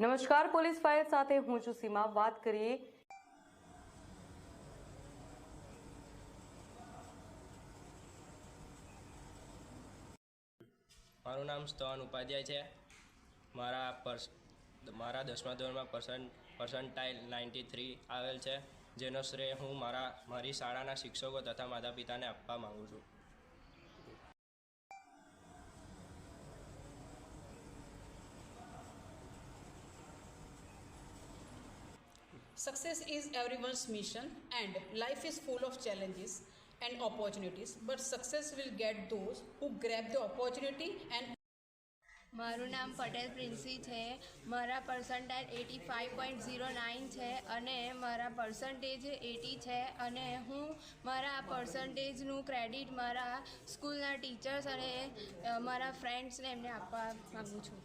નમસ્કાર, police fire સાથે હું છું સીમા. વાત કરીએ મારું નામ સ્તવન ઉપાધ્યાય છે. મારા પર્સ, મારા દસમા ધોરણમાં પર્સન, પર્સન્ટાઇલ નાઇન્ટી થ્રી આવેલ છે, જેનો શ્રેય હું મારા, મારી શાળાના શિક્ષકો તથા માતા પિતાને આપવા માગું છું. Success is everyone's mission, and life is full of challenges and opportunities. But success will get those who grab the opportunity and મારું નામ પટેલ પ્રિન્સી છે મારા percentile eighty five point zero nine છે અને મારા પર્સન્ટેજ એટી છે અને હું મારા પર્સન્ટેજનું ક્રેડિટ મારા સ્કૂલના ટીચર્સ અને મારા ફ્રેન્ડ્સને એમને આપવા માગું છું